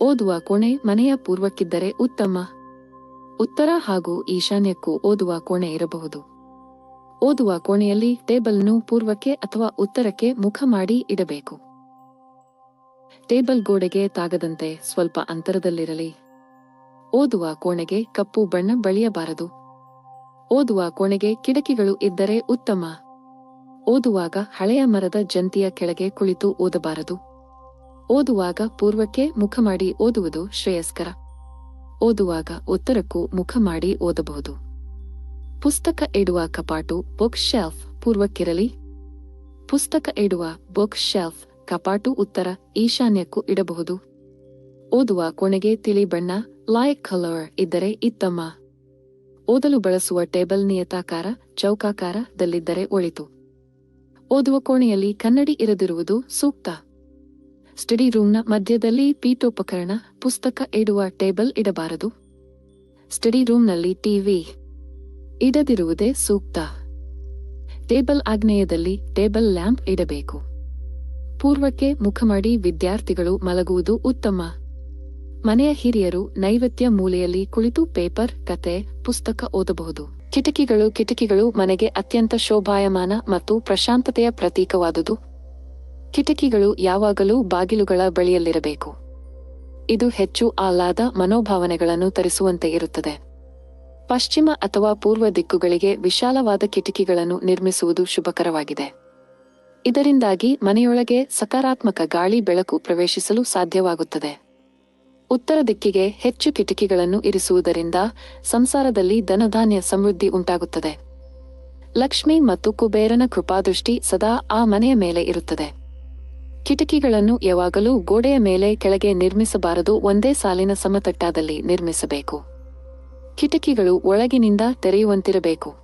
ಓದುವ ಕೋಣೆ ಮನೆಯ ಪೂರ್ವಕ್ಕಿದ್ದರೆ ಉತ್ತಮ. ಉತ್ತರ ಹಾಗೂ ಈಶಾನ್ಯಕ್ಕೂ ಓದುವ ಕೋಣೆ ಇರಬಹುದು. ಓದುವ ಕೋಣೆಯಲ್ಲಿ ಟೇಬಲ್ನು ಪೂರ್ವಕ್ಕೆ ಅಥವಾ ಉತ್ತರಕ್ಕೆ ಮುಖ ಮಾಡಿ ಇಡಬೇಕು. ಟೇಬಲ್ ಗೋಡೆಗೆ ತಾಗದಂತೆ ಸ್ವಲ್ಪ ಅಂತರದಲ್ಲಿರಲಿ. ಓದುವ ಕೋಣೆಗೆ ಕಪ್ಪು ಬಣ್ಣ ಬಳಿಯಬಾರದು. ಓದುವ ಕೋಣೆಗೆ ಕಿಟಕಿಗಳು ಇದ್ದರೆ ಉತ್ತಮ. ಓದುವಾಗ ಹಳೆಯ ಮರದ ಜಂತಿಯ ಕೆಳಗೆ ಕುಳಿತು ಓದಬಾರದು. ಓದುವಾಗ ಪೂರ್ವಕ್ಕೆ ಮುಖ ಮಾಡಿ ಓದುವುದು ಶ್ರೇಯಸ್ಕರ. ಓದುವಾಗ ಉತ್ತರಕ್ಕೂ ಮುಖ ಮಾಡಿ ಓದಬಹುದು. ಪುಸ್ತಕ ಇಡುವ ಕಪಾಟು ಬುಕ್ ಶೆಲ್ಫ್ ಪೂರ್ವಕ್ಕಿರಲಿ. ಪುಸ್ತಕ ಇಡುವ ಬುಕ್ ಶೆಲ್ಫ್ ಕಪಾಟು ಉತ್ತರ ಈಶಾನ್ಯಕ್ಕೂ ಇಡಬಹುದು. ಓದುವ ಕೋಣೆಗೆ ತಿಳಿ ಬಣ್ಣ ಲಾಯಕ್ ಕಲರ್ ಇದ್ದರೆ ಇತ್ತಮ್ಮ. ಓದಲು ಬಳಸುವ ಟೇಬಲ್ ನಿಯತಾಕಾರ ಚೌಕಾಕಾರದಲ್ಲಿದ್ದರೆ ಒಳಿತು. ಓದುವ ಕೋಣೆಯಲ್ಲಿ ಕನ್ನಡಿ ಇರದಿರುವುದು ಸೂಕ್ತ. ಸ್ಟಡಿ ರೂಮ್ನ ಮಧ್ಯದಲ್ಲಿ ಪೀಠೋಪಕರಣ, ಪುಸ್ತಕ ಇಡುವ ಟೇಬಲ್ ಇಡಬಾರದು. ಸ್ಟಡಿ ರೂಮ್ನಲ್ಲಿ ಟಿವಿ ಇಡದಿರುವುದೇ ಸೂಕ್ತ. ಟೇಬಲ್ ಆಗ್ನೇಯದಲ್ಲಿ ಟೇಬಲ್ ಲ್ಯಾಂಪ್ ಇಡಬೇಕು. ಪೂರ್ವಕ್ಕೆ ಮುಖ ಮಾಡಿ ವಿದ್ಯಾರ್ಥಿಗಳು ಮಲಗುವುದು ಉತ್ತಮ. ಮನೆಯ ಹಿರಿಯರು ನೈವೇದ್ಯ ಮೂಲೆಯಲ್ಲಿ ಕುಳಿತು ಪೇಪರ್ ಕತೆ ಪುಸ್ತಕ ಓದಬಹುದು. ಕಿಟಕಿಗಳು ಕಿಟಕಿಗಳು ಮನೆಗೆ ಅತ್ಯಂತ ಶೋಭಾಯಮಾನ ಮತ್ತು ಪ್ರಶಾಂತತೆಯ ಪ್ರತೀಕವಾದುದು. ಕಿಟಕಿಗಳು ಯಾವಾಗಲೂ ಬಾಗಿಲುಗಳ ಬಳಿಯಲ್ಲಿರಬೇಕು. ಇದು ಹೆಚ್ಚು ಆಹ್ಲಾದ ಮನೋಭಾವನೆಗಳನ್ನು ತರಿಸುವಂತೆ ಇರುತ್ತದೆ. ಪಶ್ಚಿಮ ಅಥವಾ ಪೂರ್ವ ದಿಕ್ಕುಗಳಿಗೆ ವಿಶಾಲವಾದ ಕಿಟಕಿಗಳನ್ನು ನಿರ್ಮಿಸುವುದು ಶುಭಕರವಾಗಿದೆ. ಇದರಿಂದಾಗಿ ಮನೆಯೊಳಗೆ ಸಕಾರಾತ್ಮಕ ಗಾಳಿ ಬೆಳಕು ಪ್ರವೇಶಿಸಲು ಸಾಧ್ಯವಾಗುತ್ತದೆ. ಉತ್ತರ ದಿಕ್ಕಿಗೆ ಹೆಚ್ಚು ಕಿಟಕಿಗಳನ್ನು ಇರಿಸುವುದರಿಂದ ಸಂಸಾರದಲ್ಲಿ ಧನಧಾನ್ಯ ಸಮೃದ್ಧಿ ಉಂಟಾಗುತ್ತದೆ. ಲಕ್ಷ್ಮಿ ಮತ್ತು ಕುಬೇರನ ಕೃಪಾದೃಷ್ಟಿ ಸದಾ ಆ ಮನೆಯ ಮೇಲೆ ಇರುತ್ತದೆ. ಕಿಟಕಿಗಳನ್ನು ಯಾವಾಗಲೂ ಗೋಡೆಯ ಮೇಲೆ ಕೆಳಗೆ ನಿರ್ಮಿಸಬಾರದು, ಒಂದೇ ಸಾಲಿನ ಸಮತಟ್ಟಾದಲ್ಲಿ ನಿರ್ಮಿಸಬೇಕು. ಕಿಟಕಿಗಳು ಒಳಗಿನಿಂದ ತೆರೆಯುವಂತಿರಬೇಕು.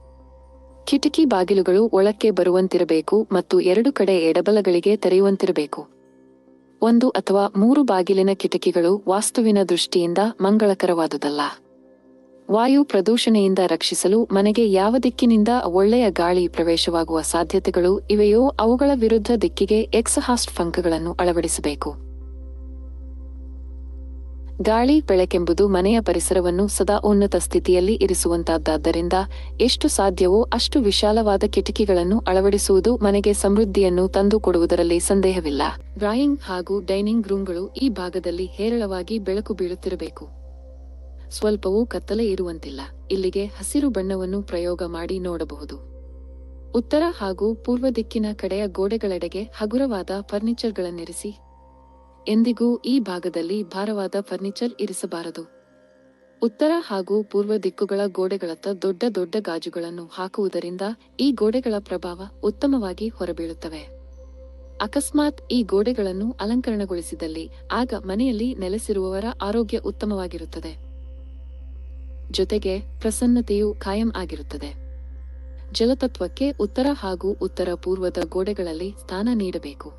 ಕಿಟಕಿ ಬಾಗಿಲುಗಳು ಒಳಕ್ಕೆ ಬರುವಂತಿರಬೇಕು ಮತ್ತು ಎರಡು ಕಡೆ ಎಡಬಲಗಳಿಗೆ ತೆರೆಯುವಂತಿರಬೇಕು. ಒಂದು ಅಥವಾ ಮೂರು ಬಾಗಿಲಿನ ಕಿಟಕಿಗಳು ವಾಸ್ತುವಿನ ದೃಷ್ಟಿಯಿಂದ ಮಂಗಳಕರವಾದುದಲ್ಲ. ವಾಯು ಪ್ರದೂಷಣೆಯಿಂದ ರಕ್ಷಿಸಲು ಮನೆಗೆ ಯಾವ ದಿಕ್ಕಿನಿಂದ ಒಳ್ಳೆಯ ಗಾಳಿ ಪ್ರವೇಶವಾಗುವ ಸಾಧ್ಯತೆಗಳು ಇವೆಯೋ ಅವುಗಳ ವಿರುದ್ಧ ದಿಕ್ಕಿಗೆ ಎಕ್ಸಹಾಸ್ಟ್ ಫಂಕಗಳನ್ನು ಅಳವಡಿಸಬೇಕು. ಗಾಳಿ ಬೆಳಕೆಂಬುದು ಮನೆಯ ಪರಿಸರವನ್ನು ಸದಾ ಉನ್ನತ ಸ್ಥಿತಿಯಲ್ಲಿ ಇರಿಸುವಂತಹದ್ದಾದ್ದರಿಂದ ಎಷ್ಟು ಸಾಧ್ಯವೋ ಅಷ್ಟು ವಿಶಾಲವಾದ ಕಿಟಕಿಗಳನ್ನು ಅಳವಡಿಸುವುದು ಮನೆಗೆ ಸಮೃದ್ಧಿಯನ್ನು ತಂದುಕೊಡುವುದರಲ್ಲಿ ಸಂದೇಹವಿಲ್ಲ. ಡ್ರಾಯಿಂಗ್ ಹಾಗೂ ಡೈನಿಂಗ್ ರೂಮ್ಗಳು ಈ ಭಾಗದಲ್ಲಿ ಹೇರಳವಾಗಿ ಬೆಳಕು ಬೀಳುತ್ತಿರಬೇಕು. ಸ್ವಲ್ಪವೂ ಕತ್ತಲೆ ಇರುವಂತಿಲ್ಲ. ಇಲ್ಲಿಗೆ ಹಸಿರು ಬಣ್ಣವನ್ನು ಪ್ರಯೋಗ ಮಾಡಿ ನೋಡಬಹುದು. ಉತ್ತರ ಹಾಗೂ ಪೂರ್ವ ದಿಕ್ಕಿನ ಕಡೆಯ ಗೋಡೆಗಳೆಡೆಗೆ ಹಗುರವಾದ ಫರ್ನಿಚರ್ಗಳನ್ನಿರಿಸಿ. ಎಂದಿಗೂ ಈ ಭಾಗದಲ್ಲಿ ಭಾರವಾದ ಫರ್ನಿಚರ್ ಇರಿಸಬಾರದು. ಉತ್ತರ ಹಾಗೂ ಪೂರ್ವ ದಿಕ್ಕುಗಳ ಗೋಡೆಗಳತ್ತ ದೊಡ್ಡ ದೊಡ್ಡ ಗಾಜುಗಳನ್ನು ಹಾಕುವುದರಿಂದ ಈ ಗೋಡೆಗಳ ಪ್ರಭಾವ ಉತ್ತಮವಾಗಿ ಹೊರಬೀಳುತ್ತವೆ. ಅಕಸ್ಮಾತ್ ಈ ಗೋಡೆಗಳನ್ನು ಅಲಂಕರಣಗೊಳಿಸಿದಲ್ಲಿ ಆಗ ಮನೆಯಲ್ಲಿ ನೆಲೆಸಿರುವವರ ಆರೋಗ್ಯ ಉತ್ತಮವಾಗಿರುತ್ತದೆ. ಜೊತೆಗೆ ಪ್ರಸನ್ನತೆಯು ಕಾಯಂ ಆಗಿರುತ್ತದೆ. ಜಲತತ್ವಕ್ಕೆ ಉತ್ತರ ಹಾಗೂ ಉತ್ತರ ಪೂರ್ವದ ಗೋಡೆಗಳಲ್ಲಿ ಸ್ಥಾನ ನೀಡಬೇಕು.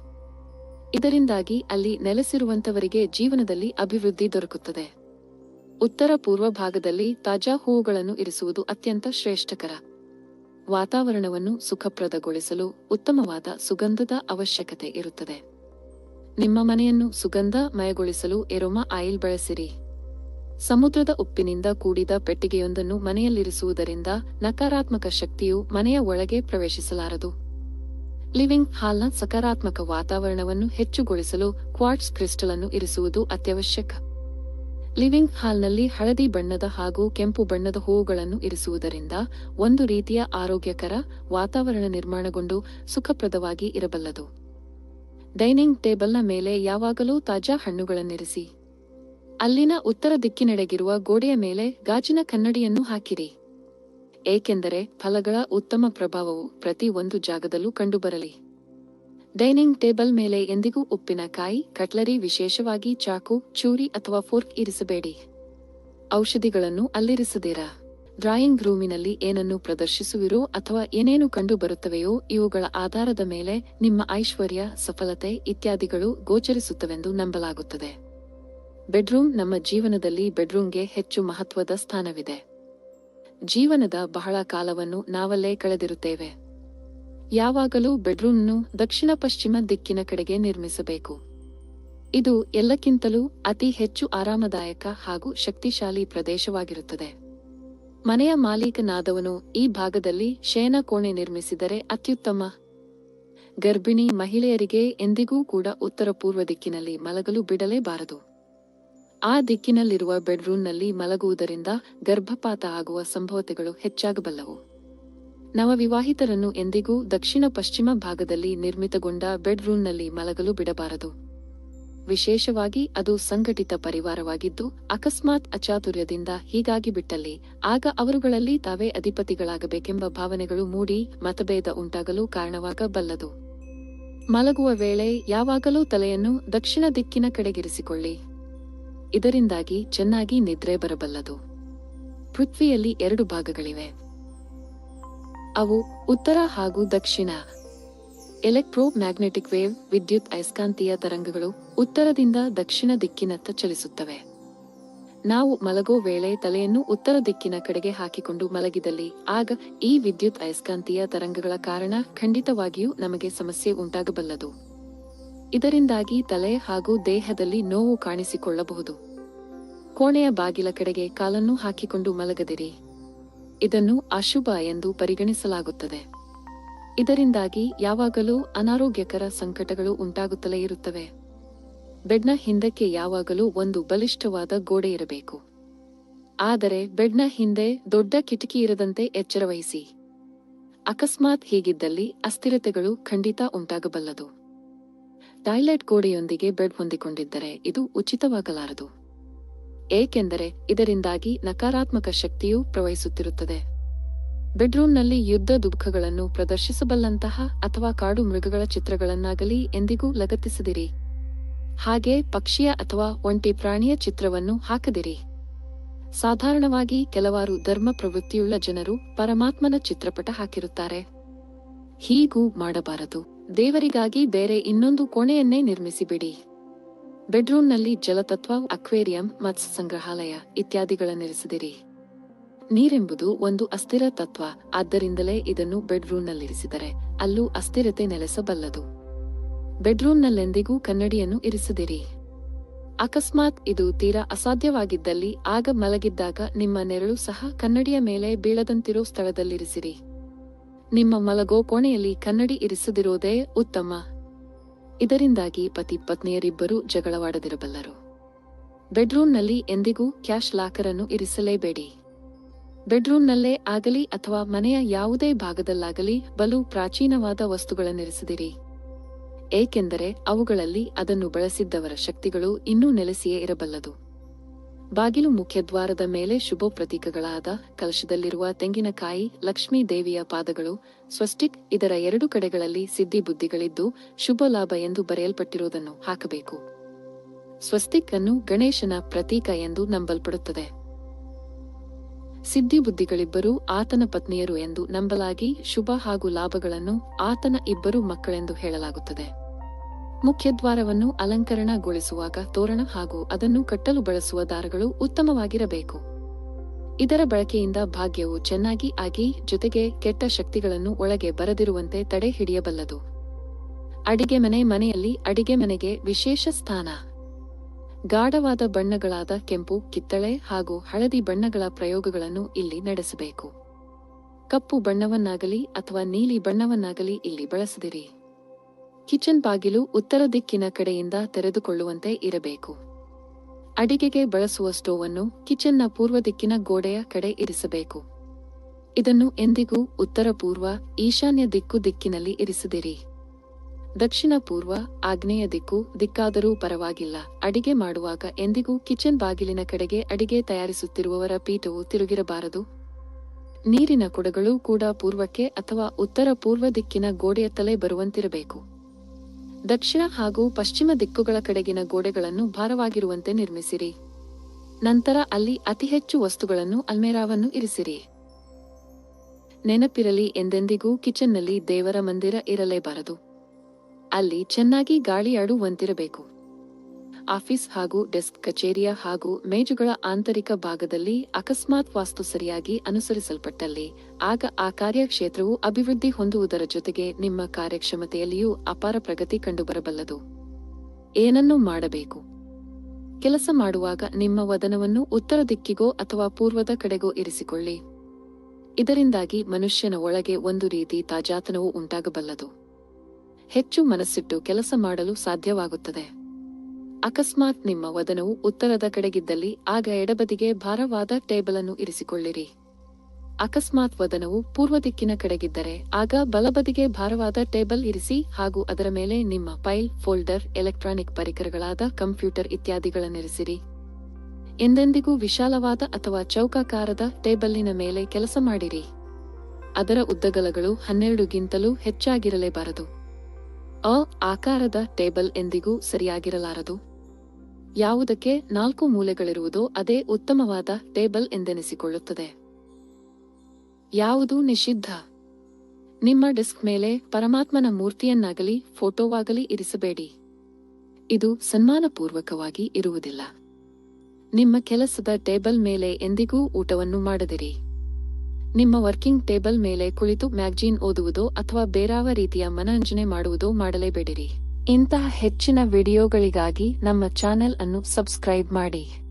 ಇದರಿಂದಾಗಿ ಅಲ್ಲಿ ನೆಲೆಸಿರುವಂತವರಿಗೆ ಜೀವನದಲ್ಲಿ ಅಭಿವೃದ್ಧಿ ದೊರಕುತ್ತದೆ. ಉತ್ತರ ಪೂರ್ವ ಭಾಗದಲ್ಲಿ ತಾಜಾ ಹೂವುಗಳನ್ನು ಇರಿಸುವುದು ಅತ್ಯಂತ ಶ್ರೇಷ್ಠಕರ. ವಾತಾವರಣವನ್ನು ಸುಖಪ್ರದಗೊಳಿಸಲು ಉತ್ತಮವಾದ ಸುಗಂಧದ ಅವಶ್ಯಕತೆ ಇರುತ್ತದೆ. ನಿಮ್ಮ ಮನೆಯನ್ನು ಸುಗಂಧಮಯಗೊಳಿಸಲು ಎರೋಮಾ ಆಯಿಲ್ ಬಳಸಿರಿ. ಸಮುದ್ರದ ಉಪ್ಪಿನಿಂದ ಕೂಡಿದ ಪೆಟ್ಟಿಗೆಯೊಂದನ್ನು ಮನೆಯಲ್ಲಿರಿಸುವುದರಿಂದ ನಕಾರಾತ್ಮಕ ಶಕ್ತಿಯು ಮನೆಯ ಒಳಗೆ ಪ್ರವೇಶಿಸಲಾರದು. ಲಿವಿಂಗ್ ಹಾಲ್ನ ಸಕಾರಾತ್ಮಕ ವಾತಾವರಣವನ್ನು ಹೆಚ್ಚುಗೊಳಿಸಲು ಕ್ವಾರ್ಟ್ಸ್ ಕ್ರಿಸ್ಟಲ್ ಅನ್ನು ಇರಿಸುವುದು ಅತ್ಯವಶ್ಯಕ. ಲಿವಿಂಗ್ ಹಾಲ್ನಲ್ಲಿ ಹಳದಿ ಬಣ್ಣದ ಹಾಗೂ ಕೆಂಪು ಬಣ್ಣದ ಹೂವುಗಳನ್ನು ಇರಿಸುವುದರಿಂದ ಒಂದು ರೀತಿಯ ಆರೋಗ್ಯಕರ ವಾತಾವರಣ ನಿರ್ಮಾಣಗೊಂಡು ಸುಖಪ್ರದವಾಗಿ ಇರಬಲ್ಲದು. ಡೈನಿಂಗ್ ಟೇಬಲ್ನ ಮೇಲೆ ಯಾವಾಗಲೂ ತಾಜಾ ಹಣ್ಣುಗಳನ್ನಿರಿಸಿ. ಅಲ್ಲಿನ ಉತ್ತರ ದಿಕ್ಕಿನೆಡೆಗಿರುವ ಗೋಡೆಯ ಮೇಲೆ ಗಾಜಿನ ಕನ್ನಡಿಯನ್ನು ಹಾಕಿರಿ. ಏಕೆಂದರೆ ಫಲಗಳ ಉತ್ತಮ ಪ್ರಭಾವವು ಪ್ರತಿ ಒಂದು ಜಾಗದಲ್ಲೂ ಕಂಡುಬರಲಿ. ಡೈನಿಂಗ್ ಟೇಬಲ್ ಮೇಲೆ ಎಂದಿಗೂ ಉಪ್ಪಿನಕಾಯಿ ಕಟ್ಲರಿ, ವಿಶೇಷವಾಗಿ ಚಾಕು, ಚೂರಿ ಅಥವಾ ಫೋರ್ಕ್ ಇರಿಸಬೇಡಿ. ಔಷಧಿಗಳನ್ನು ಅಲ್ಲಿರಿಸದಿರ. ಡ್ರಾಯಿಂಗ್ ರೂಮಿನಲ್ಲಿ ಏನನ್ನು ಪ್ರದರ್ಶಿಸುವಿರೋ ಅಥವಾ ಏನೇನು ಕಂಡುಬರುತ್ತವೆಯೋ ಇವುಗಳ ಆಧಾರದ ಮೇಲೆ ನಿಮ್ಮ ಐಶ್ವರ್ಯ, ಸಫಲತೆ ಇತ್ಯಾದಿಗಳು ಗೋಚರಿಸುತ್ತವೆಂದು ನಂಬಲಾಗುತ್ತದೆ. ಬೆಡ್ರೂಮ್ ನಮ್ಮ ಜೀವನದಲ್ಲಿ ಬೆಡ್ರೂಮ್ಗೆ ಹೆಚ್ಚು ಮಹತ್ವದ ಸ್ಥಾನವಿದೆ. ಜೀವನದ ಬಹಳ ಕಾಲವನ್ನು ನಾವಲ್ಲೇ ಕಳೆದಿರುತ್ತೇವೆ. ಯಾವಾಗಲೂ ಬೆಡ್ರೂಮ್ನು ದಕ್ಷಿಣ ಪಶ್ಚಿಮ ದಿಕ್ಕಿನ ಕಡೆಗೆ ನಿರ್ಮಿಸಬೇಕು. ಇದು ಎಲ್ಲಕ್ಕಿಂತಲೂ ಅತಿ ಹೆಚ್ಚು ಆರಾಮದಾಯಕ ಹಾಗೂ ಶಕ್ತಿಶಾಲಿ ಪ್ರದೇಶವಾಗಿರುತ್ತದೆ. ಮನೆಯ ಮಾಲೀಕನಾದವನು ಈ ಭಾಗದಲ್ಲಿ ಶಯನ ಕೋಣೆ ನಿರ್ಮಿಸಿದರೆ ಅತ್ಯುತ್ತಮ. ಗರ್ಭಿಣಿ ಮಹಿಳೆಯರಿಗೆ ಎಂದಿಗೂ ಕೂಡ ಉತ್ತರ ಪೂರ್ವ ದಿಕ್ಕಿನಲ್ಲಿ ಮಲಗಲು ಬಿಡಲೇಬಾರದು. ಆ ದಿಕ್ಕಿನಲ್ಲಿರುವ ಬೆಡ್ರೂಮ್ನಲ್ಲಿ ಮಲಗುವುದರಿಂದ ಗರ್ಭಪಾತ ಆಗುವ ಸಂಭವತೆಗಳು ಹೆಚ್ಚಾಗಬಲ್ಲವು. ನವವಿವಾಹಿತರನ್ನು ಎಂದಿಗೂ ದಕ್ಷಿಣ ಪಶ್ಚಿಮ ಭಾಗದಲ್ಲಿ ನಿರ್ಮಿತಗೊಂಡ ಬೆಡ್ರೂಮ್ನಲ್ಲಿ ಮಲಗಲು ಬಿಡಬಾರದು. ವಿಶೇಷವಾಗಿ ಅದು ಸಂಘಟಿತ ಪರಿವಾರವಾಗಿದ್ದು, ಅಕಸ್ಮಾತ್ ಅಚಾತುರ್ಯದಿಂದ ಹೀಗಾಗಿ ಬಿಟ್ಟಲ್ಲಿ, ಆಗ ಅವರುಗಳಲ್ಲಿ ತಾವೇ ಅಧಿಪತಿಗಳಾಗಬೇಕೆಂಬ ಭಾವನೆಗಳು ಮೂಡಿ ಮತಭೇದ ಉಂಟಾಗಲು ಕಾರಣವಾಗಬಲ್ಲದು. ಮಲಗುವ ವೇಳೆ ಯಾವಾಗಲೂ ತಲೆಯನ್ನು ದಕ್ಷಿಣ ದಿಕ್ಕಿನ ಕಡೆಗಿರಿಸಿಕೊಳ್ಳಿ. ಇದರಿಂದಾಗಿ ಚೆನ್ನಾಗಿ ನಿದ್ರೆ ಬರಬಲ್ಲದು. ಪೃಥ್ವಿಯಲ್ಲಿ ಎರಡು ಭಾಗಗಳಿವೆ. ಅವು ಉತ್ತರ ಹಾಗೂ ದಕ್ಷಿಣ. ಎಲೆಕ್ಟ್ರೋ ಮ್ಯಾಗ್ನೆಟಿಕ್ ವೇವ್, ವಿದ್ಯುತ್ ಅಯಸ್ಕಾಂತೀಯ ತರಂಗಗಳು ಉತ್ತರದಿಂದ ದಕ್ಷಿಣ ದಿಕ್ಕಿನತ್ತ ಚಲಿಸುತ್ತವೆ. ನಾವು ಮಲಗೋ ವೇಳೆ ತಲೆಯನ್ನು ಉತ್ತರ ದಿಕ್ಕಿನ ಕಡೆಗೆ ಹಾಕಿಕೊಂಡು ಮಲಗಿದಲ್ಲಿ ಆಗ ಈ ವಿದ್ಯುತ್ ಅಯಸ್ಕಾಂತೀಯ ತರಂಗಗಳ ಕಾರಣ ಖಂಡಿತವಾಗಿಯೂ ನಮಗೆ ಸಮಸ್ಯೆ ಉಂಟಾಗಬಲ್ಲದು. ಇದರಿಂದಾಗಿ ತಲೆ ಹಾಗೂ ದೇಹದಲ್ಲಿ ನೋವು ಕಾಣಿಸಿಕೊಳ್ಳಬಹುದು. ಕೋಣೆಯ ಬಾಗಿಲ ಕಡೆಗೆ ಕಾಲನ್ನು ಹಾಕಿಕೊಂಡು ಮಲಗದಿರಿ. ಇದನ್ನು ಅಶುಭ ಎಂದು ಪರಿಗಣಿಸಲಾಗುತ್ತದೆ. ಇದರಿಂದಾಗಿ ಯಾವಾಗಲೂ ಅನಾರೋಗ್ಯಕರ ಸಂಕಟಗಳು ಉಂಟಾಗುತ್ತಲೇ ಇರುತ್ತವೆ. ಬೆಡ್ನ ಹಿಂದಕ್ಕೆ ಯಾವಾಗಲೂ ಒಂದು ಬಲಿಷ್ಠವಾದ ಗೋಡೆ ಇರಬೇಕು. ಆದರೆ ಬೆಡ್ನ ಹಿಂದೆ ದೊಡ್ಡ ಕಿಟಕಿ ಇರದಂತೆ ಎಚ್ಚರವಹಿಸಿ. ಅಕಸ್ಮಾತ್ ಹೀಗಿದ್ದಲ್ಲಿ ಅಸ್ಥಿರತೆಗಳು ಖಂಡಿತ ಉಂಟಾಗಬಲ್ಲದು. ಟಾಯ್ಲೆಟ್ ಗೋಡೆಯೊಂದಿಗೆ ಬೆಡ್ ಹೊಂದಿಕೊಂಡಿದ್ದರೆ ಇದು ಉಚಿತವಾಗಲಾರದು. ಏಕೆಂದರೆ ಇದರಿಂದಾಗಿ ನಕಾರಾತ್ಮಕ ಶಕ್ತಿಯು ಪ್ರವಹಿಸುತ್ತಿರುತ್ತದೆ. ಬೆಡ್ರೂಮ್ನಲ್ಲಿ ಯುದ್ಧ ದುಃಖಗಳನ್ನು ಪ್ರದರ್ಶಿಸಬಲ್ಲಂತಹ ಅಥವಾ ಕಾಡು ಮೃಗಗಳ ಚಿತ್ರಗಳನ್ನಾಗಲಿ ಎಂದಿಗೂ ಲಗತ್ತಿಸದಿರಿ. ಹಾಗೆ ಪಕ್ಷಿಯ ಅಥವಾ ಒಂಟಿ ಪ್ರಾಣಿಯ ಚಿತ್ರವನ್ನು ಹಾಕದಿರಿ. ಸಾಧಾರಣವಾಗಿ ಕೆಲವಾರು ಧರ್ಮ ಪ್ರವೃತ್ತಿಯುಳ್ಳ ಜನರು ಪರಮಾತ್ಮನ ಚಿತ್ರಪಟ ಹಾಕಿರುತ್ತಾರೆ. ಹೀಗೂ ಮಾಡಬಾರದು. ದೇವರಿಗಾಗಿ ಬೇರೆ ಇನ್ನೊಂದು ಕೋಣೆಯನ್ನೇ ನಿರ್ಮಿಸಿಬಿಡಿ. ಬೆಡ್ರೂಮ್ನಲ್ಲಿ ಜಲತತ್ವ, ಅಕ್ವೇರಿಯಂ ಮತ್ಸ್ಯ ಸಂಗ್ರಹಾಲಯ ಇತ್ಯಾದಿಗಳನ್ನಿರಿಸಿದಿರಿ ನೀರೆಂಬುದು ಒಂದು ಅಸ್ಥಿರ ತತ್ವ, ಆದ್ದರಿಂದಲೇ ಇದನ್ನು ಬೆಡ್ರೂಮ್ನಲ್ಲಿರಿಸಿದರೆ ಅಲ್ಲೂ ಅಸ್ಥಿರತೆ ನೆಲೆಸಬಲ್ಲದು. ಬೆಡ್ರೂಮ್ನಲ್ಲೆಂದಿಗೂ ಕನ್ನಡಿಯನ್ನು ಇರಿಸದಿರಿ. ಅಕಸ್ಮಾತ್ ಇದು ತೀರಾ ಅಸಾಧ್ಯವಾಗಿದ್ದಲ್ಲಿ ಆಗ ಮಲಗಿದ್ದಾಗ ನಿಮ್ಮ ನೆರಳು ಸಹ ಕನ್ನಡಿಯ ಮೇಲೆ ಬೀಳದಂತಿರೋ ಸ್ಥಳದಲ್ಲಿರಿಸಿರಿ. ನಿಮ್ಮ ಮಲಗೋ ಕೋಣೆಯಲ್ಲಿ ಕನ್ನಡಿ ಇರಿಸದಿರೋದೇ ಉತ್ತಮ. ಇದರಿಂದಾಗಿ ಪತಿ ಪತ್ನಿಯರಿಬ್ಬರೂ ಜಗಳವಾಡದಿರಬಲ್ಲರು. ಬೆಡ್ರೂಮ್ನಲ್ಲಿ ಎಂದಿಗೂ ಕ್ಯಾಶ್ ಲಾಕರ್ ಅನ್ನು ಇರಿಸಲೇಬೇಡಿ. ಬೆಡ್ರೂಮ್ನಲ್ಲೇ ಆಗಲಿ ಅಥವಾ ಮನೆಯ ಯಾವುದೇ ಭಾಗದಲ್ಲಾಗಲಿ ಬಲು ಪ್ರಾಚೀನವಾದ ವಸ್ತುಗಳನ್ನಿರಿಸಿದಿರಿ. ಏಕೆಂದರೆ ಅವುಗಳಲ್ಲಿ ಅದನ್ನು ಬಳಸಿದ್ದವರ ಶಕ್ತಿಗಳು ಇನ್ನೂ ನೆಲೆಸಿಯೇ ಇರಬಲ್ಲದು. ಬಾಗಿಲು ಮುಖ್ಯದ್ವಾರದ ಮೇಲೆ ಶುಭ ಪ್ರತೀಕಗಳಾದ ಕಲಶದಲ್ಲಿರುವ ತೆಂಗಿನಕಾಯಿ, ಲಕ್ಷ್ಮೀ ದೇವಿಯ ಪಾದಗಳು ಸ್ವಸ್ಟಿಕ್ ಇದರ ಎರಡು ಕಡೆಗಳಲ್ಲಿ ಸಿದ್ಧಿ ಬುದ್ಧಿಗಳಿದ್ದು ಶುಭ ಲಾಭ ಎಂದು ಬರೆಯಲ್ಪಟ್ಟಿರುವುದನ್ನು ಹಾಕಬೇಕು. ಸ್ವಸ್ತಿಕ್ ಅನ್ನು ಗಣೇಶನ ಪ್ರತೀಕ ಎಂದು ನಂಬಲ್ಪಡುತ್ತದೆ. ಸಿದ್ಧಿ ಬುದ್ಧಿಗಳಿಬ್ಬರೂ ಆತನ ಪತ್ನಿಯರು ಎಂದು ನಂಬಲಾಗಿ ಶುಭ ಹಾಗೂ ಲಾಭಗಳನ್ನು ಆತನ ಇಬ್ಬರು ಮಕ್ಕಳೆಂದು ಹೇಳಲಾಗುತ್ತದೆ. ಮುಖ್ಯದ್ವಾರವನ್ನು ಅಲಂಕರಣಗೊಳಿಸುವಾಗ ತೋರಣ ಹಾಗೂ ಅದನ್ನು ಕಟ್ಟಲು ಬಳಸುವ ದಾರಗಳು ಉತ್ತಮವಾಗಿರಬೇಕು. ಇದರ ಬಳಕೆಯಿಂದ ಭಾಗ್ಯವು ಚೆನ್ನಾಗಿ ಆಗಿ ಜೊತೆಗೆ ಕೆಟ್ಟ ಶಕ್ತಿಗಳನ್ನು ಒಳಗೆ ಬರದಿರುವಂತೆ ತಡೆ ಹಿಡಿಯಬಲ್ಲದು. ಅಡಿಗೆ ಮನೆ ಮನೆಯಲ್ಲಿ ಅಡಿಗೆ ಮನೆಗೆ ವಿಶೇಷ ಸ್ಥಾನ. ಗಾಢವಾದ ಬಣ್ಣಗಳಾದ ಕೆಂಪು, ಕಿತ್ತಳೆ ಹಾಗೂ ಹಳದಿ ಬಣ್ಣಗಳ ಪ್ರಯೋಗಗಳನ್ನು ಇಲ್ಲಿ ನಡೆಸಬೇಕು. ಕಪ್ಪು ಬಣ್ಣವನ್ನಾಗಲಿ ಅಥವಾ ನೀಲಿ ಬಣ್ಣವನ್ನಾಗಲಿ ಇಲ್ಲಿ ಬಳಸದಿರಿ. ಕಿಚನ್ ಬಾಗಿಲು ಉತ್ತರ ದಿಕ್ಕಿನ ಕಡೆಯಿಂದ ತೆರೆದುಕೊಳ್ಳುವಂತೆ ಇರಬೇಕು. ಅಡಿಗೆಗೆ ಬಳಸುವ ಸ್ಟೋವ್ ಅನ್ನು ಕಿಚನ್ನ ಪೂರ್ವ ದಿಕ್ಕಿನ ಗೋಡೆಯ ಕಡೆ ಇರಿಸಬೇಕು. ಇದನ್ನು ಎಂದಿಗೂ ಉತ್ತರ ಪೂರ್ವ, ಈಶಾನ್ಯ ದಿಕ್ಕು ದಿಕ್ಕಿನಲ್ಲಿ ಇರಿಸದಿರಿ. ದಕ್ಷಿಣ ಪೂರ್ವ, ಆಗ್ನೇಯ ದಿಕ್ಕು ದಿಕ್ಕಾದರೂ ಪರವಾಗಿಲ್ಲ. ಅಡಿಗೆ ಮಾಡುವಾಗ ಎಂದಿಗೂ ಕಿಚನ್ ಬಾಗಿಲಿನ ಕಡೆಗೆ ಅಡಿಗೆ ತಯಾರಿಸುತ್ತಿರುವವರ ಪೀಠವು ತಿರುಗಿರಬಾರದು. ನೀರಿನ ಕೊಡಗಳು ಕೂಡ ಪೂರ್ವಕ್ಕೆ ಅಥವಾ ಉತ್ತರ ಪೂರ್ವ ದಿಕ್ಕಿನ ಗೋಡೆಯತ್ತಲೇ ಬರುವಂತಿರಬೇಕು. ದಕ್ಷಿಣ ಹಾಗೂ ಪಶ್ಚಿಮ ದಿಕ್ಕುಗಳ ಕಡೆಗಿನ ಗೋಡೆಗಳನ್ನು ಭಾರವಾಗಿರುವಂತೆ ನಿರ್ಮಿಸಿರಿ. ನಂತರ ಅಲ್ಲಿ ಅತಿ ಹೆಚ್ಚು ವಸ್ತುಗಳನ್ನು ಅಲ್ಮೇರಾವನ್ನು ಇರಿಸಿರಿ. ನೆನಪಿರಲಿ ಎಂದೆಂದಿಗೂ ಕಿಚನ್ನಲ್ಲಿ ದೇವರ ಮಂದಿರ ಇರಲೇಬಾರದು. ಅಲ್ಲಿ ಚೆನ್ನಾಗಿ ಗಾಳಿಯಾಡುವಂತಿರಬೇಕು. ಆಫೀಸ್ ಹಾಗೂ ಡೆಸ್ಕ್ ಕಚೇರಿಯ ಹಾಗೂ ಮೇಜುಗಳ ಆಂತರಿಕ ಭಾಗದಲ್ಲಿ ಅಕಸ್ಮಾತ್ ವಾಸ್ತು ಸರಿಯಾಗಿ ಅನುಸರಿಸಲ್ಪಟ್ಟಲ್ಲಿ, ಆಗ ಆ ಕಾರ್ಯಕ್ಷೇತ್ರವು ಅಭಿವೃದ್ಧಿ ಹೊಂದುವುದರ ಜೊತೆಗೆ ನಿಮ್ಮ ಕಾರ್ಯಕ್ಷಮತೆಯಲ್ಲಿಯೂ ಅಪಾರ ಪ್ರಗತಿ ಕಂಡುಬರಬಲ್ಲದು. ಏನನ್ನು ಮಾಡಬೇಕು. ಕೆಲಸ ಮಾಡುವಾಗ ನಿಮ್ಮ ವದನವನ್ನು ಉತ್ತರ ದಿಕ್ಕಿಗೋ ಅಥವಾ ಪೂರ್ವದ ಕಡೆಗೋ ಇರಿಸಿಕೊಳ್ಳಿ. ಇದರಿಂದಾಗಿ ಮನುಷ್ಯನ ಒಳಗೆ ಒಂದು ರೀತಿ ತಾಜಾತನವು ಉಂಟಾಗಬಲ್ಲದು. ಹೆಚ್ಚು ಮನಸ್ಸಿಟ್ಟು ಕೆಲಸ ಮಾಡಲು ಸಾಧ್ಯವಾಗುತ್ತದೆ. ಅಕಸ್ಮಾತ್ ನಿಮ್ಮ ವದನವು ಉತ್ತರದ ಕಡೆಗಿದ್ದಲ್ಲಿ ಆಗ ಎಡಬದಿಗೆ ಭಾರವಾದ ಟೇಬಲ್ ಅನ್ನು ಇರಿಸಿಕೊಳ್ಳಿರಿ. ಅಕಸ್ಮಾತ್ ವದನವು ಪೂರ್ವ ದಿಕ್ಕಿನ ಕಡೆಗಿದ್ದರೆ ಆಗ ಬಲಬದಿಗೆ ಭಾರವಾದ ಟೇಬಲ್ ಇರಿಸಿ ಹಾಗೂ ಅದರ ಮೇಲೆ ನಿಮ್ಮ ಫೈಲ್, ಫೋಲ್ಡರ್, ಎಲೆಕ್ಟ್ರಾನಿಕ್ ಪರಿಕರಗಳಾದ ಕಂಪ್ಯೂಟರ್ ಇತ್ಯಾದಿಗಳನ್ನಿರಿಸಿರಿ. ಎಂದೆಂದಿಗೂ ವಿಶಾಲವಾದ ಅಥವಾ ಚೌಕಾಕಾರದ ಟೇಬಲ್ಲಿನ ಮೇಲೆ ಕೆಲಸ ಮಾಡಿರಿ. ಅದರ ಉದ್ದಗಲಗಳು ಹನ್ನೆರಡುಗಿಂತಲೂ ಹೆಚ್ಚಾಗಿರಲೇಬಾರದು. ಅ, ಆಕಾರದ ಟೇಬಲ್ ಎಂದಿಗೂ ಸರಿಯಾಗಿರಲಾರದು. ಯಾವುದಕ್ಕೆ ನಾಲ್ಕು ಮೂಲೆಗಳಿರುವುದೋ ಅದೇ ಉತ್ತಮವಾದ ಟೇಬಲ್ ಎಂದೆನಿಸಿಕೊಳ್ಳುತ್ತದೆ. ಯಾವುದು ನಿಷಿದ್ಧ? ನಿಮ್ಮ ಡೆಸ್ಕ್ ಮೇಲೆ ಪರಮಾತ್ಮನ ಮೂರ್ತಿಯನ್ನಾಗಲಿ ಫೋಟೋವಾಗಲಿ ಇರಿಸಬೇಡಿ. ಇದು ಸನ್ಮಾನಪೂರ್ವಕವಾಗಿ ಇರುವುದಿಲ್ಲ. ನಿಮ್ಮ ಕೆಲಸದ ಟೇಬಲ್ ಮೇಲೆ ಎಂದಿಗೂ ಊಟವನ್ನು ಮಾಡದಿರಿ. ನಿಮ್ಮ ವರ್ಕಿಂಗ್ ಟೇಬಲ್ ಮೇಲೆ ಕುಳಿತು ಮ್ಯಾಗ್ಜೀನ್ ಓದುವುದೋ ಅಥವಾ ಬೇರಾವ ರೀತಿಯ ಮನರಂಜನೆ ಮಾಡುವುದೋ ಮಾಡಲೇಬೇಡಿರಿ. ಇಂತಹ ಹೆಚ್ಚಿನ ವಿಡಿಯೋಗಳಿಗಾಗಿ ನಮ್ಮ ಚಾನೆಲ್ ಅನ್ನು ಸಬ್ಸ್ಕ್ರೈಬ್ ಮಾಡಿ.